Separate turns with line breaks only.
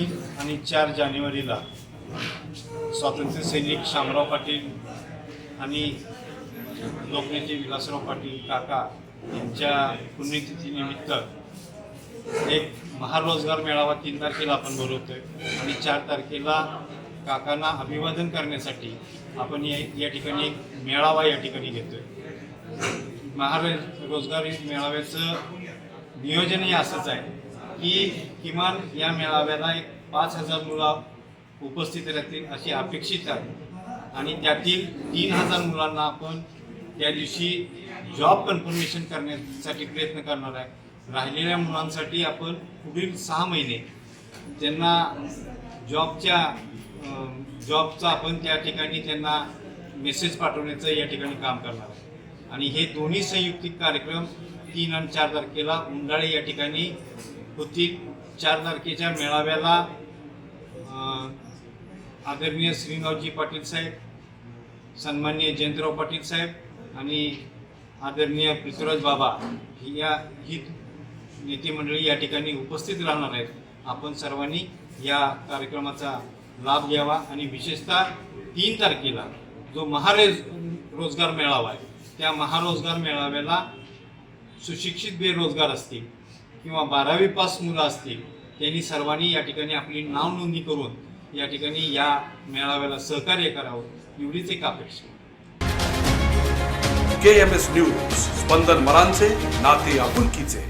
तीन आणि चार जानेवारीला स्वातंत्र्य सैनिक शामराव पाटील आणि लोकनेते विलासराव पाटील काका यांच्या पुण्यतिथीनिमित्त एक महारोजगार मेळावा तीन तारखेला आपण भरवतोय आणि चार तारखेला काकांना अभिवादन करण्यासाठी आपण या या ठिकाणी एक मेळावा या ठिकाणी घेतोय. महाराज रोजगार मेळाव्याचं नियोजनही असंच आहे. की किमान या मेळाव्याला एक पाच हजार मुलं उपस्थित राहतील अशी अपेक्षित आहे. आणि त्यातील तीन हजार मुलांना आपण त्या दिवशी जॉब कन्फर्मेशन करण्यासाठी प्रयत्न करणार आहे. राहिलेल्या मुलांसाठी आपण पुढील सहा महिने त्यांना जॉबच्या जॉबचा आपण त्या ठिकाणी त्यांना मेसेज पाठवण्याचं या ठिकाणी काम करणार आहे. आणि हे दोन्ही संयुक्तिक कार्यक्रम तीन आणि चार तारखेला उंडाळे या ठिकाणी होतील चार तारखेच्या मेळाव्याला आदरणीय श्रीनावजी पाटील साहेब सन्मान्य जयंतराव पाटील साहेब आणि आदरणीय पृथ्वीराज बाबा ही या ही नेते मंडळी या ठिकाणी उपस्थित राहणार आहेत. आपण सर्वांनी या कार्यक्रमाचा लाभ घ्यावा आणि विशेषतः तीन तारखेला जो महारेज रोजगार मेळावा आहे त्या महारोजगार मेळाव्याला सुशिक्षित बेरोजगार असतील किंवा बारावी पास मुलं असतील त्यांनी सर्वांनी या ठिकाणी आपली नाव नोंदणी करून या ठिकाणी या मेळाव्याला सहकार्य करावं एवढीच एक अपेक्षा
K M S news Spandan मरांचे नाते आपुलकीचे.